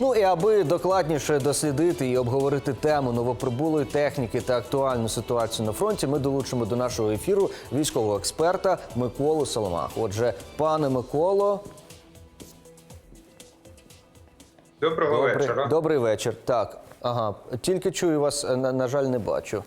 Ну і аби докладніше дослідити і обговорити тему новоприбулої техніки та актуальну ситуацію на фронті, ми долучимо до нашого ефіру військового експерта Миколу Соломах. Отже, пане Миколо, Доброго добрий, вечора. добрий вечір. Так, ага, тільки чую вас, е, на, на жаль, не бачу.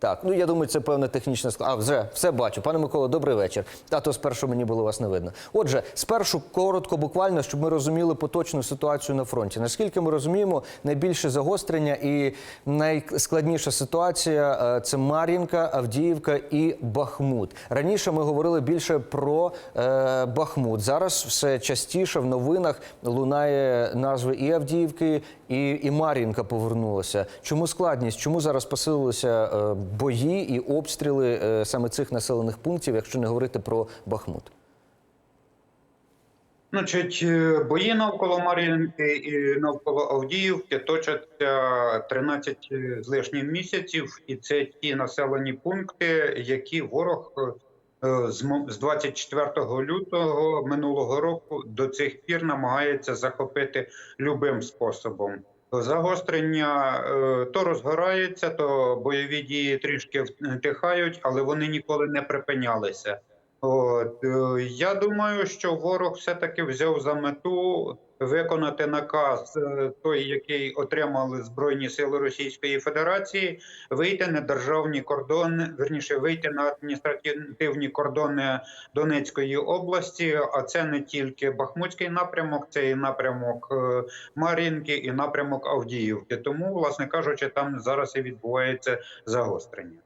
Так, ну я думаю, це певна технічна склад. А, вже все бачу. Пане Миколо, добрий вечір. Та то спершу мені було вас не видно. Отже, спершу коротко, буквально, щоб ми розуміли поточну ситуацію на фронті. Наскільки ми розуміємо, найбільше загострення і найскладніша ситуація е, це Мар'їнка, Авдіївка і Бахмут. Раніше ми говорили більше про е, Бахмут. Зараз все частіше в новинах лунає назви і Авдіївки, і, і Мар'їнка повернулася. Чому складність? Чому зараз посилилися е, бої і обстріли е, саме цих населених пунктів, якщо не говорити про Бахмут? Значить, е, бої навколо Мар'їнки і навколо Авдіївки точаться 13 з лишнім місяців, і це ті населені пункти, які ворог е, з 24 лютого минулого року до цих пір намагається захопити любим способом. Загострення е, то розгорається, то бойові дії трішки втихають, але вони ніколи не припинялися. От е, я думаю, що ворог все-таки взяв за мету виконати наказ е, той, який отримали Збройні Сили Російської Федерації, вийти на державні кордони, верніше вийти на адміністративні кордони Донецької області. А це не тільки Бахмутський напрямок, це і напрямок е, Мар'їнки, і напрямок Авдіївки. Тому, власне кажучи, там зараз і відбувається загострення.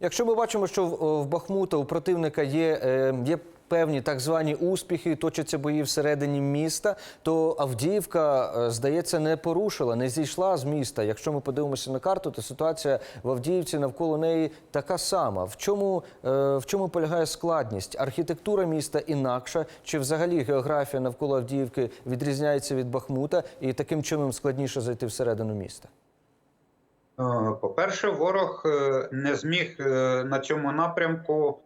Якщо ми бачимо, що в, Бахмута у противника є, е, є певні так звані успіхи, точаться бої всередині міста, то Авдіївка, е, здається, не порушила, не зійшла з міста. Якщо ми подивимося на карту, то ситуація в Авдіївці навколо неї така сама. В чому, е, в чому полягає складність? Архітектура міста інакша, чи взагалі географія навколо Авдіївки відрізняється від Бахмута, і таким чином складніше зайти всередину міста? Е, По-перше, ворог е, не зміг на цьому напрямку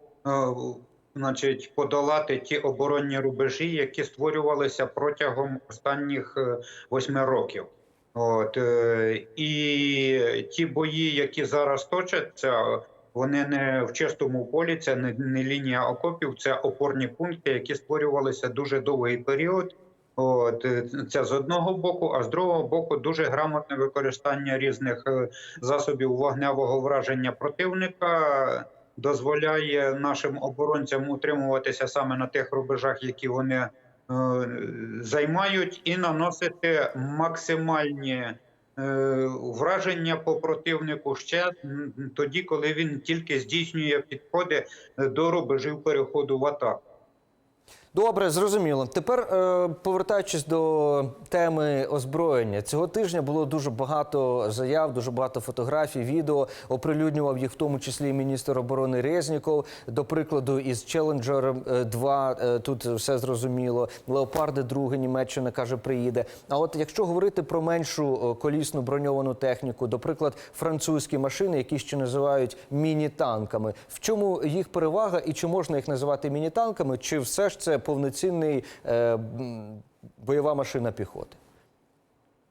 значить, подолати ті оборонні рубежі, які створювалися протягом останніх е, восьми років. От, е, і ті бої, які зараз точаться, вони не в чистому полі, це не, не лінія окопів, це опорні пункти, які створювалися дуже довгий період. От е, це з одного боку, а з другого боку, дуже грамотне використання різних засобів вогневого враження противника дозволяє нашим оборонцям утримуватися саме на тих рубежах, які вони е, займають, і наносити максимальні е, враження по противнику ще тоді, коли він тільки здійснює підходи до рубежів переходу в атаку. Добре, зрозуміло. Тепер е, повертаючись до теми озброєння, цього тижня було дуже багато заяв, дуже багато фотографій, відео. Оприлюднював їх в тому числі міністр оборони Резніков. До прикладу, із Challenger 2 е, тут все зрозуміло. Леопарди 2 Німеччина каже, приїде. А от якщо говорити про меншу е, колісну броньовану техніку, до приклад, французькі машини, які ще називають міні-танками, в чому їх перевага і чи можна їх називати міні-танками, чи все ж це повноцінний е, бойова машина піхоти?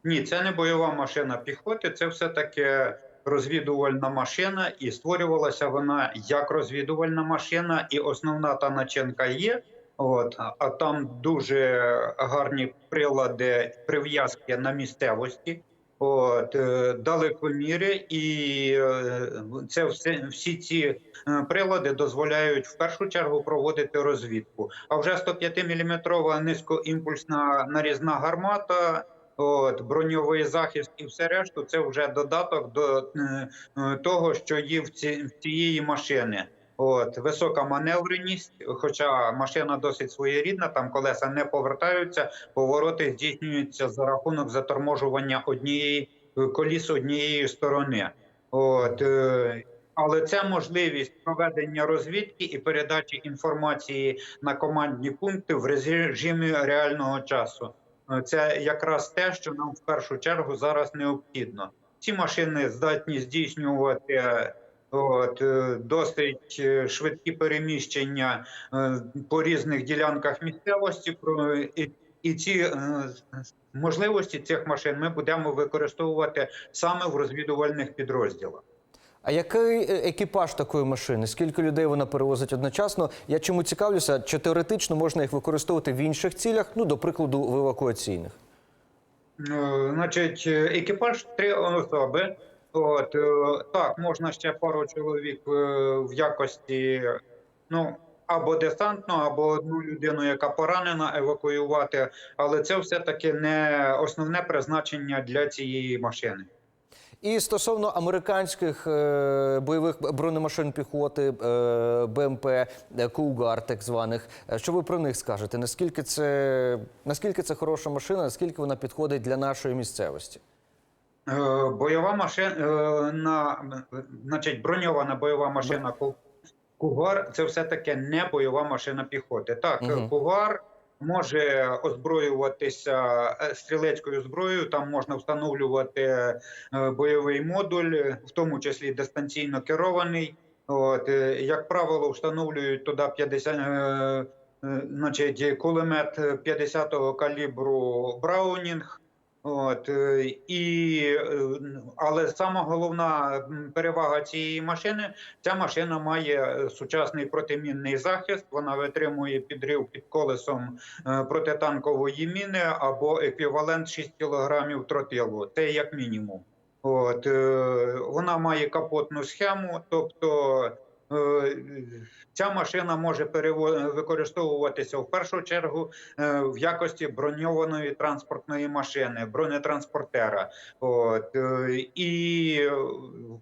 Ні, це не бойова машина піхоти, це все-таки розвідувальна машина, і створювалася вона як розвідувальна машина, і основна та начинка є. От, а там дуже гарні прилади прив'язки на місцевості. От е, далекоміри, і е, це все всі ці е, прилади дозволяють в першу чергу проводити розвідку. А вже 105-мм низькоімпульсна нарізна гармата От броньовий захист і все решту це вже додаток до того, що є в цієї машини. От висока маневреність, хоча машина досить своєрідна, там колеса не повертаються, повороти здійснюються за рахунок заторможування однієї е, коліс однієї сторони. От е, але це можливість проведення розвідки і передачі інформації на командні пункти в режимі реального часу. Е, Це якраз те, що нам в першу чергу зараз необхідно. Ці машини здатні здійснювати от, е, досить е, швидкі переміщення е, по різних ділянках місцевості, і ці можливості цих машин ми будемо використовувати саме в розвідувальних підрозділах. А який екіпаж такої машини? Скільки людей вона перевозить одночасно? Я чому цікавлюся? Чи теоретично можна їх використовувати в інших цілях? Ну, до прикладу, в евакуаційних? Значить, екіпаж три особи. От е, так, можна ще пару чоловік е, в якості ну або десантно, або одну людину, яка поранена, евакуювати. Але це все таки не основне призначення для цієї машини. І стосовно американських е, бойових бронемашин піхоти, е, БМП, е, Кугар, так званих, що ви про них скажете? Наскільки це наскільки це хороша машина? Наскільки вона підходить для нашої місцевості? Е, Бойова машина значить броньована бойова машина Кугар це все таки не бойова машина піхоти. Так, Мгм. Кугар може озброюватися е, стрілецькою зброєю. Там можна встановлювати е, бойовий модуль, в тому числі дистанційно керований. От е, як правило, встановлюють туди 50, е, е, значить, кулемет 50-го калібру Браунінг. От е, і е, але сама головна перевага цієї машини ця машина має е, сучасний протимінний захист. Вона витримує підрив під колесом протитанкової міни або еквівалент 6 кг тротилу. Це як мінімум. От вона має капотну схему, тобто. Е, Ця машина може використовуватися в першу чергу е, в якості броньованої транспортної машини, бронетранспортера. От е, і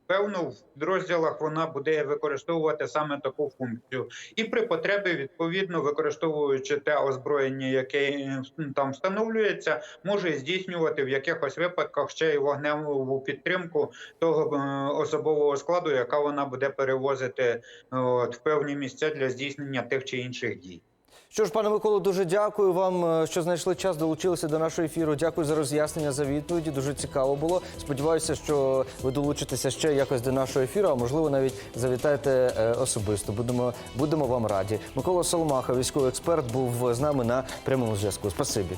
певно в підрозділах вона буде використовувати саме таку функцію. І при потребі, відповідно, використовуючи те озброєння, яке там встановлюється, може здійснювати в якихось випадках ще й вогневу підтримку того особового складу, яка вона буде перевозити от, в певні місця для здійснення тих чи інших дій. Що ж, пане Миколо, дуже дякую вам, е, що знайшли час, долучилися до нашого ефіру. Дякую за роз'яснення, за відповіді. Дуже цікаво було. Сподіваюся, що ви долучитеся ще якось до нашого ефіру, а можливо, навіть завітаєте е, особисто. Будемо, будемо вам раді. Микола Соломаха, військовий експерт, був з нами на прямому зв'язку. Спасибі.